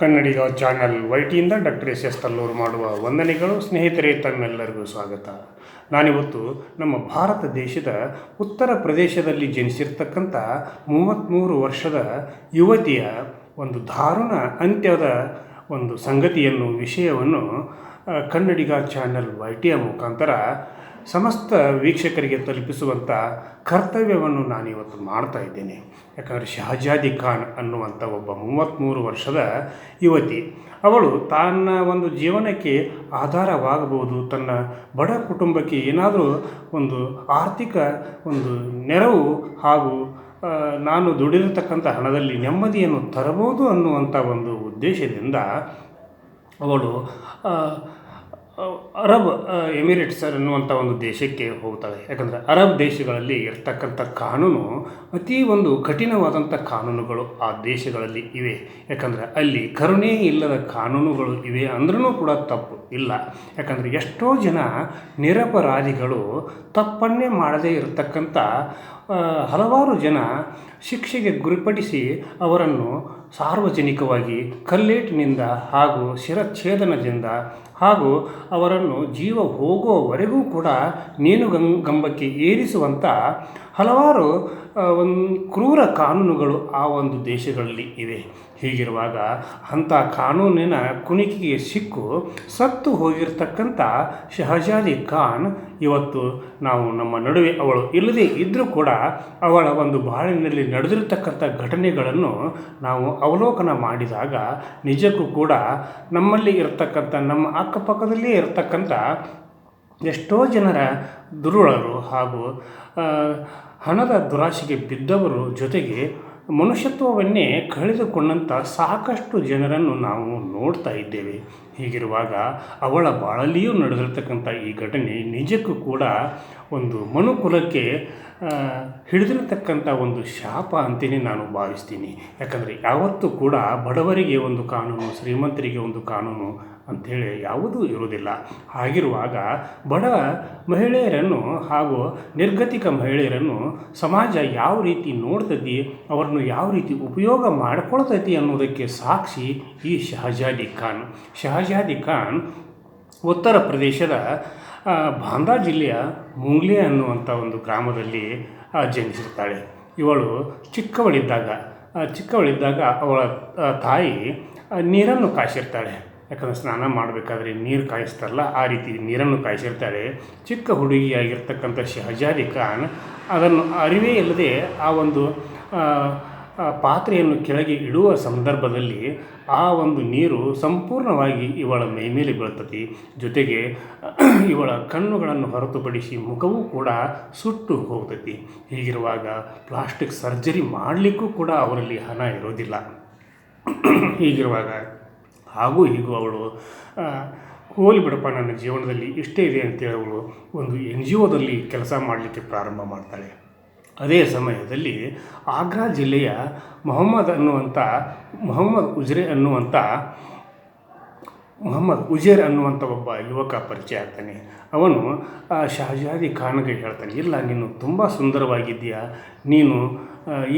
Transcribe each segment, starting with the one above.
ಕನ್ನಡಿಗ channel ವೈಟಿಯಿಂದ doctor S S Tallur ಮಾಡುವ ವಂದನೆಗಳು, ಸ್ನೇಹಿತರೆ, ತಮ್ಮೆಲ್ಲರಿಗೂ ಸ್ವಾಗತ. ನಾನಿವತ್ತು ನಮ್ಮ ಭಾರತ ದೇಶದ ಉತ್ತರ ಪ್ರದೇಶದಲ್ಲಿ ಜನಿಸಿರ್ತಕ್ಕಂಥ ಮೂವತ್ತ್ಮೂರು ವರ್ಷದ ಯುವತಿಯ ಒಂದು ದಾರುಣ ಅಂತ್ಯದ ಒಂದು ಸಂಗತಿಯನ್ನು, ವಿಷಯವನ್ನು ಕನ್ನಡಿಗ ಚಾನಲ್ ವೈಟಿಯ ಮುಖಾಂತರ ಸಮಸ್ತ ವೀಕ್ಷಕರಿಗೆ ತಲುಪಿಸುವಂಥ ಕರ್ತವ್ಯವನ್ನು ನಾನಿವತ್ತು ಮಾಡ್ತಾ ಇದ್ದೇನೆ. ಯಾಕಂದರೆ ಶಹಜಾದಿ ಖಾನ್ ಅನ್ನುವಂಥ ಒಬ್ಬ ಮೂವತ್ತ್ಮೂರು ವರ್ಷದ ಯುವತಿ. ಅವಳು ತನ್ನ ಒಂದು ಜೀವನಕ್ಕೆ ಆಧಾರವಾಗಬಹುದು, ತನ್ನ ಬಡ ಕುಟುಂಬಕ್ಕೆ ಏನಾದರೂ ಒಂದು ಆರ್ಥಿಕ ಒಂದು ನೆರವು ಹಾಗೂ ನಾನು ದುಡಿದಿರ್ತಕ್ಕಂಥ ಹಣದಲ್ಲಿ ನೆಮ್ಮದಿಯನ್ನು ತರಬಹುದು ಅನ್ನುವಂಥ ಒಂದು ಉದ್ದೇಶದಿಂದ ಅವಳು ಅರಬ್ ಎಮಿರೇಟ್ಸ್ ಅನ್ನುವಂಥ ಒಂದು ದೇಶಕ್ಕೆ ಹೋಗ್ತಾಳೆ ಯಾಕಂದರೆ ಅರಬ್ ದೇಶಗಳಲ್ಲಿ ಇರ್ತಕ್ಕಂಥ ಕಾನೂನು ಅತಿ ಒಂದು ಕಠಿಣವಾದಂಥ ಕಾನೂನುಗಳು ಆ ದೇಶಗಳಲ್ಲಿ ಇವೆ. ಯಾಕಂದರೆ ಅಲ್ಲಿ ಕರುಣೆ ಇಲ್ಲದ ಕಾನೂನುಗಳು ಇವೆ ಅಂದ್ರೂ ಕೂಡ ತಪ್ಪು ಇಲ್ಲ. ಯಾಕಂದರೆ ಎಷ್ಟೋ ಜನ ನಿರಪರಾಧಿಗಳು ತಪ್ಪನ್ನೇ ಮಾಡದೇ ಇರತಕ್ಕಂಥ ಹಲವಾರು ಜನ ಶಿಕ್ಷೆಗೆ ಗುರಿಪಡಿಸಿ ಅವರನ್ನು ಸಾರ್ವಜನಿಕವಾಗಿ ಕಲ್ಲೇಟಿನಿಂದ ಹಾಗೂ ಶಿರಚ್ಛೇದನದಿಂದ ಹಾಗೂ ಅವರನ್ನು ಜೀವ ಹೋಗುವವರೆಗೂ ಕೂಡ ನೇಣುಗಂಬಕ್ಕೆ ಏರಿಸುವಂಥ ಹಲವಾರು ಒಂದು ಕ್ರೂರ ಕಾನೂನುಗಳು ಆ ಒಂದು ದೇಶಗಳಲ್ಲಿ ಇವೆ. ಹೀಗಿರುವಾಗ ಅಂಥ ಕಾನೂನಿನ ಕುಣಿಕೆಗೆ ಸಿಕ್ಕು, ಸತ್ತು ಹೋಗಿರ್ತಕ್ಕಂಥ ಶಹಜಾದಿ ಖಾನ್ ಇವತ್ತು ನಾವು ನಮ್ಮ ನಡುವೆ ಅವಳು. ಇಲ್ಲದೇ ಇದ್ದರೂ ಕೂಡ ಅವಳ ಒಂದು ಬಾಳಿನಲ್ಲಿ ನಡೆದಿರತಕ್ಕಂಥ ಘಟನೆಗಳನ್ನು ನಾವು ಅವಲೋಕನ ಮಾಡಿದಾಗ ನಿಜಕ್ಕೂ ಕೂಡ ನಮ್ಮಲ್ಲಿ ಇರತಕ್ಕಂಥ, ನಮ್ಮ ಅಕ್ಕಪಕ್ಕದಲ್ಲೇ ಇರತಕ್ಕಂಥ ಎಷ್ಟೋ ಜನರ ದುರುಳರು ಹಾಗೂ ಹಣದ ದುರಾಸೆಗೆ ಬಿದ್ದವರು ಜೊತೆಗೆ ಮನುಷ್ಯತ್ವವನ್ನೇ ಕಳೆದುಕೊಂಡಂಥ ಸಾಕಷ್ಟು ಜನರನ್ನು ನಾವು ನೋಡ್ತಾ ಇದ್ದೇವೆ. ಹೀಗಿರುವಾಗ ಅವಳ ಬಾಳಲಿಯೂ ನಡೆದಿರತಕ್ಕಂಥ ಈ ಘಟನೆ ನಿಜಕ್ಕೂ ಕೂಡ ಒಂದು ಮನುಕುಲಕ್ಕೆ ಹಿಡಿದಿರತಕ್ಕಂಥ ಒಂದು ಶಾಪ ಅಂತಲೇ ನಾನು ಭಾವಿಸ್ತೀನಿ. ಯಾಕಂದರೆ ಯಾವತ್ತೂ ಕೂಡ ಬಡವರಿಗೆ ಒಂದು ಕಾನೂನು, ಶ್ರೀಮಂತರಿಗೆ ಒಂದು ಕಾನೂನು ಅಂಥೇಳಿ ಯಾವುದೂ ಇರುವುದಿಲ್ಲ. ಹಾಗಿರುವಾಗ ಬಡ ಮಹಿಳೆಯರನ್ನು ಹಾಗೂ ನಿರ್ಗತಿಕ ಮಹಿಳೆಯರನ್ನು ಸಮಾಜ ಯಾವ ರೀತಿ ನೋಡ್ತತಿ, ಅವರನ್ನು ಯಾವ ರೀತಿ ಉಪಯೋಗ ಮಾಡಿಕೊಳ್ತೈತಿ ಅನ್ನೋದಕ್ಕೆ ಸಾಕ್ಷಿ ಈ ಶಹಜಾದಿ ಖಾನ್. ಶಹಜಾದಿ ಖಾನ್ ಉತ್ತರ ಪ್ರದೇಶದ ಬಾಂದಾ ಜಿಲ್ಲೆಯ ಮುಂಗ್ಲೆ ಅನ್ನುವಂಥ ಒಂದು ಗ್ರಾಮದಲ್ಲಿ ಜನಿಸಿರ್ತಾಳೆ. ಇವಳು ಚಿಕ್ಕವಳಿದ್ದಾಗ ಚಿಕ್ಕವಳಿದ್ದಾಗ ಅವಳ ತಾಯಿ ನೀರನ್ನು ಕಾಯಿಸಿರ್ತಾಳೆ. ಯಾಕಂದರೆ ಸ್ನಾನ ಮಾಡಬೇಕಾದ್ರೆ ನೀರು ಕಾಯಿಸ್ತಾರಲ್ಲ, ಆ ರೀತಿ ನೀರನ್ನು ಕಾಯಿಸಿರ್ತಾರೆ. ಚಿಕ್ಕ ಹುಡುಗಿಯಾಗಿರ್ತಕ್ಕಂಥ ಶಹಜಾದಿ ಖಾನ್ ಅದನ್ನು ಅರಿವೇ ಇಲ್ಲದೆ ಆ ಒಂದು ಪಾತ್ರೆಯನ್ನು ಕೆಳಗೆ ಇಡುವ ಸಂದರ್ಭದಲ್ಲಿ ಆ ಒಂದು ನೀರು ಸಂಪೂರ್ಣವಾಗಿ ಇವಳ ಮೈಮೇಲೆ ಬೀಳ್ತತಿ. ಜೊತೆಗೆ ಇವಳ ಕಣ್ಣುಗಳನ್ನು ಹೊರತುಪಡಿಸಿ ಮುಖವೂ ಕೂಡ ಸುಟ್ಟು ಹೋಗ್ತತಿ. ಹೀಗಿರುವಾಗ ಪ್ಲಾಸ್ಟಿಕ್ ಸರ್ಜರಿ ಮಾಡಲಿಕ್ಕೂ ಕೂಡ ಅವರಲ್ಲಿ ಹಣ ಇರೋದಿಲ್ಲ ಹೀಗಿರುವಾಗ ಹಾಗೂ ಹೀಗೂ ಅವಳು ಹೋಲಿ ಬಿಡಪ್ಪ ನನ್ನ ಜೀವನದಲ್ಲಿ ಇಷ್ಟೇ ಇದೆ ಅಂತೇಳಿ ಅವಳು ಒಂದು ಎನ್ ಜಿ ಒದಲ್ಲಿ ಕೆಲಸ ಮಾಡಲಿಕ್ಕೆ ಪ್ರಾರಂಭ ಮಾಡ್ತಾಳೆ. ಅದೇ ಸಮಯದಲ್ಲಿ ಆಗ್ರಾ ಜಿಲ್ಲೆಯ ಮೊಹಮ್ಮದ್ ಅನ್ನುವಂಥ ಮೊಹಮ್ಮದ್ ಉಜ್ರೆ ಅನ್ನುವಂಥ ಮೊಹಮ್ಮದ್ ಉಜೇರ್ ಅನ್ನುವಂಥ ಒಬ್ಬ ಯುವಕ ಪರಿಚಯ ಆಗ್ತಾನೆ. ಅವನು, ಆ, ಶಹಜಾದಿ ಖಾನ್ಗೆ ಹೇಳ್ತಾನೆ, ಇಲ್ಲ, ನೀನು ತುಂಬ ಸುಂದರವಾಗಿದ್ದೀಯ, ನೀನು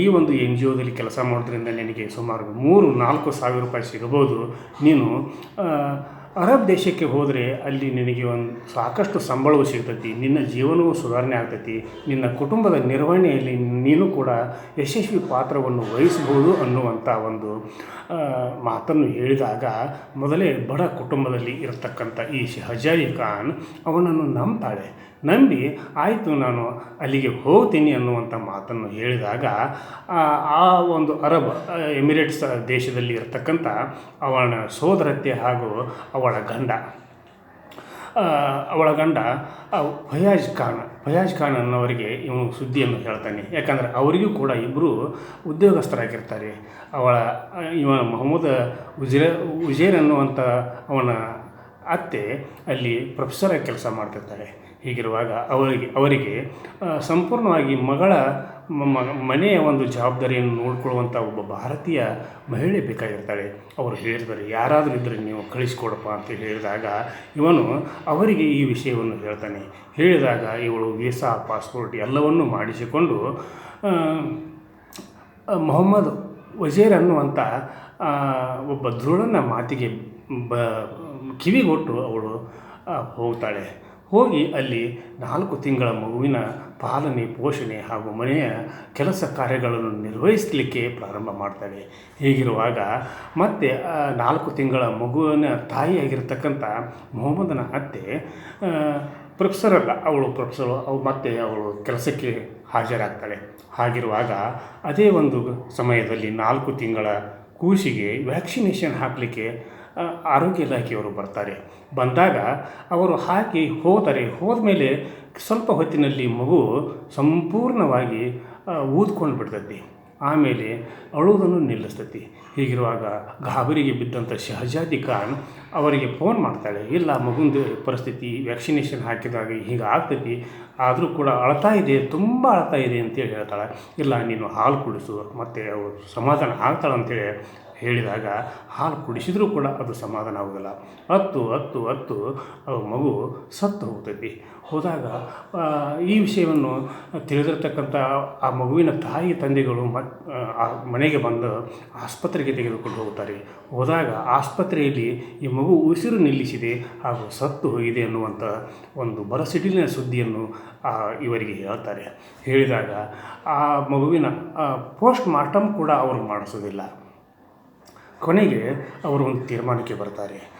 ಈ ಒಂದು ಎನ್ ಜಿ ಒದಲ್ಲಿ ಕೆಲಸ ಮಾಡೋದ್ರಿಂದ ನಿನಗೆ ಸುಮಾರು ಮೂರು, ನಾಲ್ಕು ಸಾವಿರ ರೂಪಾಯಿ ಸಿಗಬಹುದು. ನೀನು ಅರಬ್ ದೇಶಕ್ಕೆ ಹೋದರೆ ಅಲ್ಲಿ ನಿನಗೆ ಒಂದು ಸಾಕಷ್ಟು ಸಂಬಳವೂ ಸಿಗ್ತೈತಿ, ನಿನ್ನ ಜೀವನವೂ ಸುಧಾರಣೆ ಆಗ್ತೈತಿ, ನಿನ್ನ ಕುಟುಂಬದ ನಿರ್ವಹಣೆಯಲ್ಲಿ ನೀನು ಕೂಡ ಯಶಸ್ವಿ ಪಾತ್ರವನ್ನು ವಹಿಸಬಹುದು ಅನ್ನುವಂಥ ಒಂದು ಮಾತನ್ನು ಹೇಳಿದಾಗ ಮೊದಲೇ ಬಡ ಕುಟುಂಬದಲ್ಲಿ ಇರತಕ್ಕಂಥ ಈ ಶಹಜಾಯಿ ಖಾನ್ ಅವನನ್ನು ನಂಬ್ತಾಳೆ. ನಂಬಿ, ಆಯಿತು, ನಾನು ಅಲ್ಲಿಗೆ ಹೋಗ್ತೀನಿ ಅನ್ನುವಂಥ ಮಾತನ್ನು ಹೇಳಿದಾಗ, ಆ ಒಂದು ಅರಬ್ ಎಮಿರೇಟ್ಸ್ ದೇಶದಲ್ಲಿ ಇರತಕ್ಕಂಥ ಅವಳ ಸೋದರತೆ ಹಾಗೂ ಅವಳ ಗಂಡ. ಅವಳ ಗಂಡ ಫಯಾಜ್ ಖಾನ್ ಫಯಾಜ್ ಖಾನ್ ಅನ್ನೋರಿಗೆ ಇವನು ಸುದ್ದಿಯನ್ನು ಹೇಳ್ತಾನೆ. ಯಾಕಂದರೆ ಅವರಿಗೂ ಕೂಡ ಇಬ್ಬರು ಉದ್ಯೋಗಸ್ಥರಾಗಿರ್ತಾರೆ. ಅವಳ ಇವ ಮೊಹಮ್ಮದ್ ಉಜೇರ್ ಉಜೇರ್ ಅನ್ನುವಂಥ ಅವನ ಅತ್ತೆ ಅಲ್ಲಿ ಪ್ರೊಫೆಸರಾಗಿ ಕೆಲಸ ಮಾಡ್ತಿರ್ತಾರೆ. ಹೀಗಿರುವಾಗ ಅವರಿಗೆ ಅವರಿಗೆ ಸಂಪೂರ್ಣವಾಗಿ ಮಗಳ ಮನೆಯ ಒಂದು ಜವಾಬ್ದಾರಿಯನ್ನು ನೋಡಿಕೊಳ್ಳುವಂಥ ಒಬ್ಬ ಭಾರತೀಯ ಮಹಿಳೆ ಬೇಕಾಗಿರ್ತಾಳೆ. ಅವರು ಹೇಳಿದರೆ, ಯಾರಾದರೂ ಇದ್ದರೆ ನೀವು ಕಳಿಸ್ಕೊಡಪ್ಪ ಅಂತ ಹೇಳಿದಾಗ ಇವನು ಅವರಿಗೆ ಈ ವಿಷಯವನ್ನು ಹೇಳ್ತಾನೆ. ಹೇಳಿದಾಗ ಇವಳು ವೀಸಾ, ಪಾಸ್ಪೋರ್ಟ್ ಎಲ್ಲವನ್ನೂ ಮಾಡಿಸಿಕೊಂಡು ಮೊಹಮ್ಮದ್ ವಜೀರ್ ಅನ್ನುವಂಥ ಒಬ್ಬ ಧ್ರುವನ ಮಾತಿಗೆ ಬ, ಕಿವಿಗೊಟ್ಟು ಅವಳು ಹೋಗ್ತಾಳೆ. ಹೋಗಿ ಅಲ್ಲಿ ನಾಲ್ಕು ತಿಂಗಳ ಮಗುವಿನ ಪಾಲನೆ, ಪೋಷಣೆ ಹಾಗೂ ಮನೆಯ ಕೆಲಸ ಕಾರ್ಯಗಳನ್ನು ನಿರ್ವಹಿಸಲಿಕ್ಕೆ ಪ್ರಾರಂಭ ಮಾಡ್ತಾಳೆ. ಹೀಗಿರುವಾಗ ಮತ್ತೆ ನಾಲ್ಕು ತಿಂಗಳ ಮಗುವಿನ ತಾಯಿಯಾಗಿರ್ತಕ್ಕಂಥ ಮೊಹಮ್ಮದನ ಅತ್ತೆ ಪ್ರೊಫೆಸರ್ ಅಲ್ಲ, ಅವಳು ಪ್ರೊಫೆಸರು, ಅವು ಮತ್ತೆ ಅವಳು ಕೆಲಸಕ್ಕೆ ಹಾಜರಾಗ್ತಾಳೆ. ಹಾಗಿರುವಾಗ ಅದೇ ಒಂದು ಸಮಯದಲ್ಲಿ ನಾಲ್ಕು ತಿಂಗಳ ಕೂಸಿಗೆ ವ್ಯಾಕ್ಸಿನೇಷನ್ ಹಾಕಲಿಕ್ಕೆ ಆರೋಗ್ಯ ಇಲಾಖೆಯವರು ಬರ್ತಾರೆ. ಬಂದಾಗ ಅವರು ಹಾಕಿ ಹೋದರೆ ಹೋದ್ಮೇಲೆ ಸ್ವಲ್ಪ ಹೊತ್ತಿನಲ್ಲಿ ಮಗು ಸಂಪೂರ್ಣವಾಗಿ ಊದ್ಕೊಂಡು ಬಿಡ್ತೈತಿ. ಆಮೇಲೆ ಅಳುವುದನ್ನು ನಿಲ್ಲಿಸ್ತತಿ. ಹೀಗಿರುವಾಗ ಗಾಬರಿಗೆ ಬಿದ್ದಂಥ ಶಹಜಾದಿ ಖಾನ್ ಅವರಿಗೆ ಫೋನ್ ಮಾಡ್ತಾಳೆ. ಇಲ್ಲ ಮಗುಂದು ಪರಿಸ್ಥಿತಿ, ವ್ಯಾಕ್ಸಿನೇಷನ್ ಹಾಕಿದಾಗ ಹೀಗೆ ಆಗ್ತೈತಿ. ಆದರೂ ಕೂಡ ಅಳ್ತಾ ಇದೆ, ತುಂಬ ಅಳ್ತಾ ಇದೆ ಅಂತೇಳಿ ಹೇಳ್ತಾಳೆ. ಇಲ್ಲ, ನೀನು ಹಾಲು ಕುಡಿಸು, ಮತ್ತು ಅವರು ಸಮಾಧಾನ ಆಗ್ತಾಳೆ ಅಂತೇಳಿ ಹೇಳಿದಾಗ ಹಾಲು ಕುಡಿಸಿದರೂ ಕೂಡ ಅದು ಸಮಾಧಾನ ಆಗೋದಿಲ್ಲ. ಹತ್ತು ಹತ್ತು ಹತ್ತು ಮಗು ಸತ್ತು ಹೋಗ್ತೈತಿ. ಹೋದಾಗ ಈ ವಿಷಯವನ್ನು ತಿಳಿದಿರ್ತಕ್ಕಂಥ ಆ ಮಗುವಿನ ತಾಯಿ, ತಂದೆಗಳು ಮತ್ ಆ ಮನೆಗೆ ಬಂದು ಆಸ್ಪತ್ರೆಗೆ ತೆಗೆದುಕೊಂಡು ಹೋಗ್ತಾರೆ ಹೋದಾಗ ಆಸ್ಪತ್ರೆಯಲ್ಲಿ ಈ ಮಗು ಉಸಿರು ನಿಲ್ಲಿಸಿದೆ ಹಾಗೂ ಸತ್ತು ಹೋಗಿದೆ ಅನ್ನುವಂಥ ಒಂದು ಬರಸಿಡಿಲಿನ ಸುದ್ದಿಯನ್ನು ಇವರಿಗೆ ಹೇಳ್ತಾರೆ. ಹೇಳಿದಾಗ ಆ ಮಗುವಿನ ಪೋಸ್ಟ್ ಮಾರ್ಟಮ್ ಕೂಡ ಅವರು ಮಾಡಿಸೋದಿಲ್ಲ. ಕೊನೆಗೆ ಅವರು ಒಂದು ತೀರ್ಮಾನಕ್ಕೆ ಬರ್ತಾರೆ.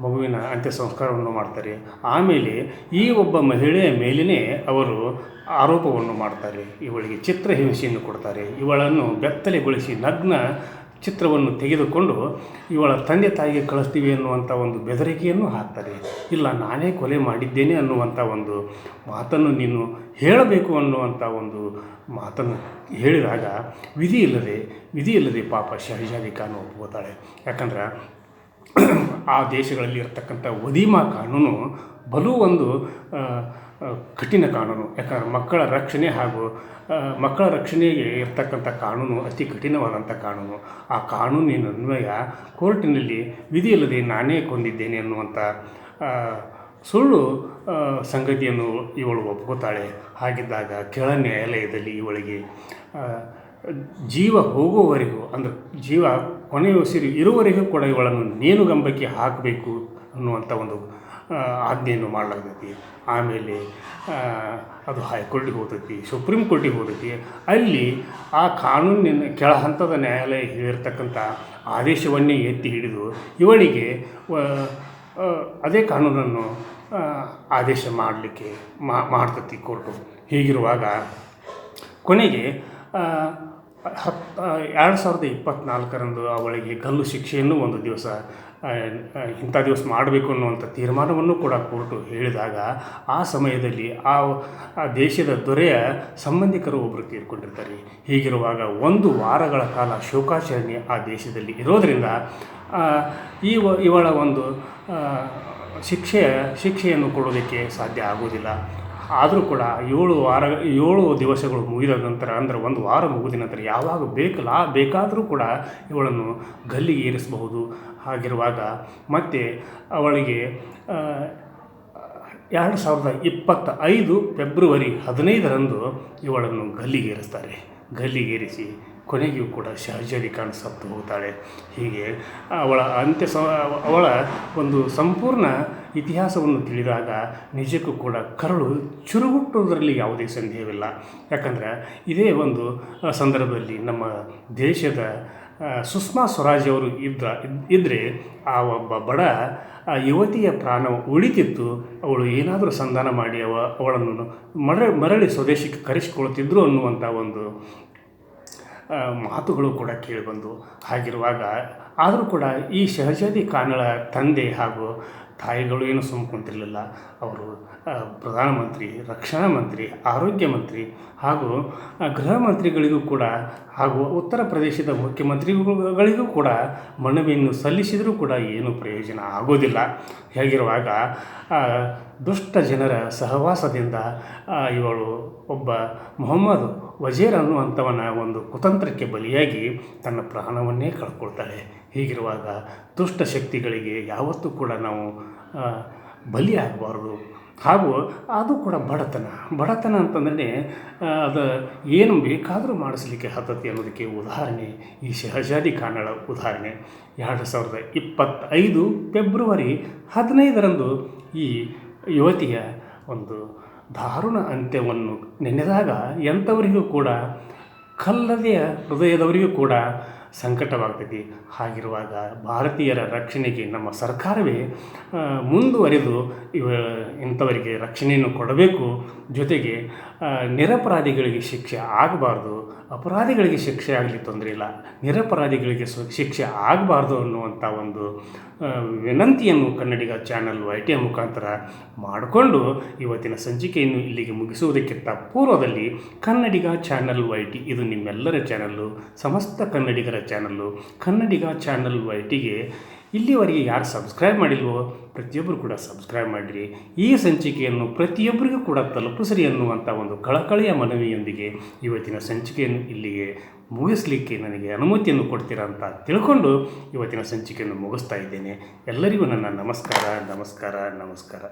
ಮಗುವಿನ ಅಂತ್ಯ ಸಂಸ್ಕಾರವನ್ನು ಮಾಡ್ತಾರೆ. ಆಮೇಲೆ ಈ ಒಬ್ಬ ಮಹಿಳೆಯ ಮೇಲೇ ಅವರು ಆರೋಪವನ್ನು ಮಾಡ್ತಾರೆ. ಇವಳಿಗೆ ಚಿತ್ರಹಿಂಸೆಯನ್ನು ಕೊಡ್ತಾರೆ. ಇವಳನ್ನು ಬೆತ್ತಲೆಗೊಳಿಸಿ ನಗ್ನ ಚಿತ್ರವನ್ನು ತೆಗೆದುಕೊಂಡು ಇವಳ ತಂದೆ ತಾಯಿಗೆ ಕಳಿಸ್ತೀವಿ ಅನ್ನುವಂಥ ಒಂದು ಬೆದರಿಕೆಯನ್ನು ಹಾಕ್ತಾರೆ. ಇಲ್ಲ, ನಾನೇ ಕೊಲೆ ಮಾಡಿದ್ದೇನೆ ಅನ್ನುವಂಥ ಒಂದು ಮಾತನ್ನು ನೀನು ಹೇಳಬೇಕು ಅನ್ನುವಂಥ ಒಂದು ಮಾತನ್ನು ಹೇಳಿದಾಗ ವಿಧಿ ಇಲ್ಲದೆ ವಿಧಿ ಇಲ್ಲದೆ ಪಾಪ ಶಹಜಾದಿ ಖಾನ್ ಒಪ್ಕೋತಾಳೆ. ಯಾಕಂದ್ರೆ ಆ ದೇಶಗಳಲ್ಲಿ ಇರತಕ್ಕಂಥ ವದೀಮಾ ಕಾನೂನು ಬಲು ಒಂದು ಕಠಿಣ ಕಾನೂನು. ಯಾಕಂದರೆ ಮಕ್ಕಳ ರಕ್ಷಣೆ ಹಾಗೂ ಮಕ್ಕಳ ರಕ್ಷಣೆಗೆ ಇರ್ತಕ್ಕಂಥ ಕಾನೂನು ಅತಿ ಕಠಿಣವಾದಂಥ ಕಾನೂನು. ಆ ಕಾನೂನಿನ ಅನ್ವಯ ಕೋರ್ಟಿನಲ್ಲಿ ವಿಧಿ ಇಲ್ಲದೆ ನಾನೇ ಕೊಂದಿದ್ದೇನೆ ಅನ್ನುವಂಥ ಸುಳ್ಳು ಸಂಗತಿಯನ್ನು ಇವಳು ಒಪ್ಕೋತಾಳೆ. ಹಾಗಿದ್ದಾಗ ಕೆಳ ನ್ಯಾಯಾಲಯದಲ್ಲಿ ಇವಳಿಗೆ ಜೀವ ಹೋಗುವವರೆಗೂ, ಅಂದರೆ ಜೀವ ಕೊನೆಯ ಉಸಿರು ಇರುವವರೆಗೂ ಕೂಡ ಇವಳನ್ನು ನೇಣುಗಂಬಕ್ಕೆ ಹಾಕಬೇಕು ಅನ್ನುವಂಥ ಒಂದು ಆಜ್ಞೆಯನ್ನು ಮಾಡಲಾಗ್ತೈತಿ. ಆಮೇಲೆ ಅದು ಹೈಕೋರ್ಟಿಗೆ ಹೋಗ್ತೈತಿ, ಸುಪ್ರೀಂ ಕೋರ್ಟಿಗೆ ಹೋಗ್ತೈತಿ. ಅಲ್ಲಿ ಆ ಕಾನೂನಿನ ಕೆಳ ಹಂತದ ನ್ಯಾಯಾಲಯ ಹೇಳಿರ್ತಕ್ಕಂಥ ಆದೇಶವನ್ನೇ ಎತ್ತಿ ಹಿಡಿದು ಇವಳಿಗೆ ಅದೇ ಕಾನೂನನ್ನು ಆದೇಶ ಮಾಡಲಿಕ್ಕೆ ಮಾಡ್ತತಿ ಕೋರ್ಟು. ಹೀಗಿರುವಾಗ ಕೊನೆಗೆ ಆ, ಹತ್ ಎರಡು ಸಾವಿರದ ಇಪ್ಪತ್ತ್ನಾಲ್ಕರಂದು ಅವಳಿಗೆ ಗಲ್ಲು ಶಿಕ್ಷೆಯನ್ನು ಒಂದು ದಿವಸ ಇಂಥ ದಿವಸ ಮಾಡಬೇಕು ಅನ್ನುವಂಥ ತೀರ್ಮಾನವನ್ನು ಕೂಡ ಕೋರ್ಟು ಹೇಳಿದಾಗ ಆ ಸಮಯದಲ್ಲಿ ಆ ದೇಶದ ದೊರೆಯ ಸಂಬಂಧಿಕರು ಒಬ್ಬರು ತೀರ್ಕೊಂಡಿರ್ತಾರೆ. ಹೀಗಿರುವಾಗ ಒಂದು ವಾರಗಳ ಕಾಲ ಶೋಕಾಚರಣೆ ಆ ದೇಶದಲ್ಲಿ ಇರೋದರಿಂದ ಈ ಇವಳ ಒಂದು ಶಿಕ್ಷೆಯ ಶಿಕ್ಷೆಯನ್ನು ಕೊಡೋದಕ್ಕೆ ಸಾಧ್ಯ ಆಗೋದಿಲ್ಲ ಆದರೂ ಕೂಡ ಏಳು ವಾರ, ಏಳು ದಿವಸಗಳು ಮುಗಿದ ನಂತರ, ಅಂದರೆ ಒಂದು ವಾರ ಮುಗಿದ ನಂತರ ಯಾವಾಗ ಬೇಕಲ್ಲ, ಬೇಕಾದರೂ ಕೂಡ ಇವಳನ್ನು ಗಲ್ಲಿಗೆ ಏರಿಸಬಹುದು. ಹಾಗಿರುವಾಗ ಮತ್ತೆ ಅವಳಿಗೆ ಎರಡು ಸಾವಿರದ ಇಪ್ಪತ್ತ ಐದು ಫೆಬ್ರವರಿ ಹದಿನೈದರಂದು ಇವಳನ್ನು ಗಲ್ಲಿಗೇರಿಸ್ತಾರೆ ಗಲ್ಲಿಗೇರಿಸಿ ಕೊನೆಗೂ ಕೂಡ ಶಹಜಾದಿ ಖಾನ್ ಸತ್ತು ಹೋಗ್ತಾಳೆ. ಹೀಗೆ ಅವಳ ಅಂತ್ಯ ಸ, ಅವಳ ಒಂದು ಸಂಪೂರ್ಣ ಇತಿಹಾಸವನ್ನು ತಿಳಿದಾಗ ನಿಜಕ್ಕೂ ಕೂಡ ಕರಳು ಚುರುಗುಟ್ಟುವುದರಲ್ಲಿ ಯಾವುದೇ ಸಂದೇಹವಿಲ್ಲ. ಯಾಕಂದರೆ ಇದೇ ಒಂದು ಸಂದರ್ಭದಲ್ಲಿ ನಮ್ಮ ದೇಶದ ಸುಷ್ಮಾ ಸ್ವರಾಜ್ ಅವರು ಇದ್ದ ಇದ್ದರೆ ಆ ಒಬ್ಬ ಬಡ ಯುವತಿಯ ಪ್ರಾಣ ಉಳಿತಿತ್ತು. ಅವಳು ಏನಾದರೂ ಸಂಧಾನ ಮಾಡಿ ಅವ, ಅವಳನ್ನು ಮರ, ಮರಳಿ ಸ್ವದೇಶಕ್ಕೆ ಕರೆಸಿಕೊಳ್ತಿದ್ರು ಅನ್ನುವಂಥ ಒಂದು ಮಾತುಗಳು ಕೂಡ ಕೇಳಿಬಂದು ಹಾಗಿರುವಾಗ ಆದರೂ ಕೂಡ ಈ ಶಹಜಾದಿ ಕಾನಳ ತಂದೆ ಹಾಗೂ ತಾಯಿಗಳು ಏನು ಸುಮ್ಮ ಕುಂತಿರಲಿಲ್ಲ. ಅವರು ಪ್ರಧಾನಮಂತ್ರಿ, ರಕ್ಷಣಾ ಮಂತ್ರಿ, ಆರೋಗ್ಯ ಮಂತ್ರಿ ಹಾಗೂ ಗೃಹ ಮಂತ್ರಿಗಳಿಗೂ ಕೂಡ ಹಾಗೂ ಉತ್ತರ ಪ್ರದೇಶದ ಮುಖ್ಯಮಂತ್ರಿಗಳಿಗೂ ಕೂಡ ಮನವಿಯನ್ನು ಸಲ್ಲಿಸಿದರೂ ಕೂಡ ಏನು ಪ್ರಯೋಜನ ಆಗೋದಿಲ್ಲ. ಹೇಗಿರುವಾಗ ದುಷ್ಟ ಜನರ ಸಹವಾಸದಿಂದ ಇವಳು ಒಬ್ಬ ಮೊಹಮ್ಮದ್ ವಜೀರ್ ಅನ್ನುವಂಥವನ ಒಂದು ಕುತಂತ್ರಕ್ಕೆ ಬಲಿಯಾಗಿ ತನ್ನ ಪ್ರಾಣವನ್ನೇ ಕಳ್ಕೊಳ್ತಾಳೆ. ಹೀಗಿರುವಾಗ ದುಷ್ಟ ಶಕ್ತಿಗಳಿಗೆ ಯಾವತ್ತೂ ಕೂಡ ನಾವು ಬಲಿಯಾಗಬಾರ್ದು ಹಾಗೂ ಅದು ಕೂಡ ಬಡತನ. ಬಡತನ ಅಂತಂದ್ರೆ ಅದು ಏನು ಬೇಕಾದರೂ ಮಾಡಿಸ್ಲಿಕ್ಕೆ ಹತ್ತತಿ ಅನ್ನೋದಕ್ಕೆ ಉದಾಹರಣೆ. ಈ ಶಹಜಾದಿ ಖಾನಳ ಉದಾಹರಣೆ. ಎರಡು ಸಾವಿರದ ಇಪ್ಪತ್ತೈದು ಫೆಬ್ರವರಿ ಹದಿನೈದರಂದು ಈ ಯುವತಿಯ ಒಂದು ದಾರುಣ ಅಂತ್ಯವನ್ನು ನೆನೆದಾಗ ಎಂಥವರಿಗೂ ಕೂಡ ಕಲ್ಲದೆಯ ಹೃದಯದವರಿಗೂ ಕೂಡ ಸಂಕಟವಾಗ್ತೈತಿ. ಹಾಗಿರುವಾಗ ಭಾರತೀಯರ ರಕ್ಷಣೆಗೆ ನಮ್ಮ ಸರ್ಕಾರವೇ ಮುಂದುವರೆದು ಇವ, ಇಂಥವರಿಗೆ ರಕ್ಷಣೆಯನ್ನು ಕೊಡಬೇಕು. ಜೊತೆಗೆ ನಿರಪರಾಧಿಗಳಿಗೆ ಶಿಕ್ಷೆ ಆಗಬಾರ್ದು. ಅಪರಾಧಿಗಳಿಗೆ ಶಿಕ್ಷೆ ಆಗಲಿ ತೊಂದರೆ ಇಲ್ಲ. ನಿರಪರಾಧಿಗಳಿಗೆ ಶಿಕ್ಷೆ ಆಗಬಾರ್ದು ಅನ್ನುವಂಥ ಒಂದು ವಿನಂತಿಯನ್ನು ಕನ್ನಡಿಗ ಚಾನಲ್ ವೈ ಟಿ ಮುಖಾಂತರ ಮಾಡಿಕೊಂಡು ಇವತ್ತಿನ ಸಂಚಿಕೆಯನ್ನು ಇಲ್ಲಿಗೆ ಮುಗಿಸುವುದಕ್ಕಿಂತ ಪೂರ್ವದಲ್ಲಿ ಕನ್ನಡಿಗ ಚಾನಲ್ ವೈ ಟಿ ಇದು ನಿಮ್ಮೆಲ್ಲರ ಚಾನಲ್ಲು, ಸಮಸ್ತ ಕನ್ನಡಿಗರ ಚಾನಲ್ಲು, ಕನ್ನಡಿಗ ಚಾನಲ್ ವೈ ಟಿಗೆ ಇಲ್ಲಿವರೆಗೆ ಯಾರು ಸಬ್ಸ್ಕ್ರೈಬ್ ಮಾಡಿಲ್ವೋ ಪ್ರತಿಯೊಬ್ಬರು ಕೂಡ ಸಬ್ಸ್ಕ್ರೈಬ್ ಮಾಡಿರಿ. ಈ ಸಂಚಿಕೆಯನ್ನು ಪ್ರತಿಯೊಬ್ಬರಿಗೂ ಕೂಡ ತಲುಪಿಸ್ರಿ ಅನ್ನುವಂಥ ಒಂದು ಕಳಕಳಿಯ ಮನವಿಯೊಂದಿಗೆ ಇವತ್ತಿನ ಸಂಚಿಕೆಯನ್ನು ಇಲ್ಲಿಗೆ ಮುಗಿಸ್ಲಿಕ್ಕೆ ನನಗೆ ಅನುಮತಿಯನ್ನು ಕೊಡ್ತೀರಾ ಅಂತ ತಿಳ್ಕೊಂಡು ಇವತ್ತಿನ ಸಂಚಿಕೆಯನ್ನು ಮುಗಿಸ್ತಾ ಇದ್ದೇನೆ. ಎಲ್ಲರಿಗೂ ನನ್ನ ನಮಸ್ಕಾರ ನಮಸ್ಕಾರ ನಮಸ್ಕಾರ.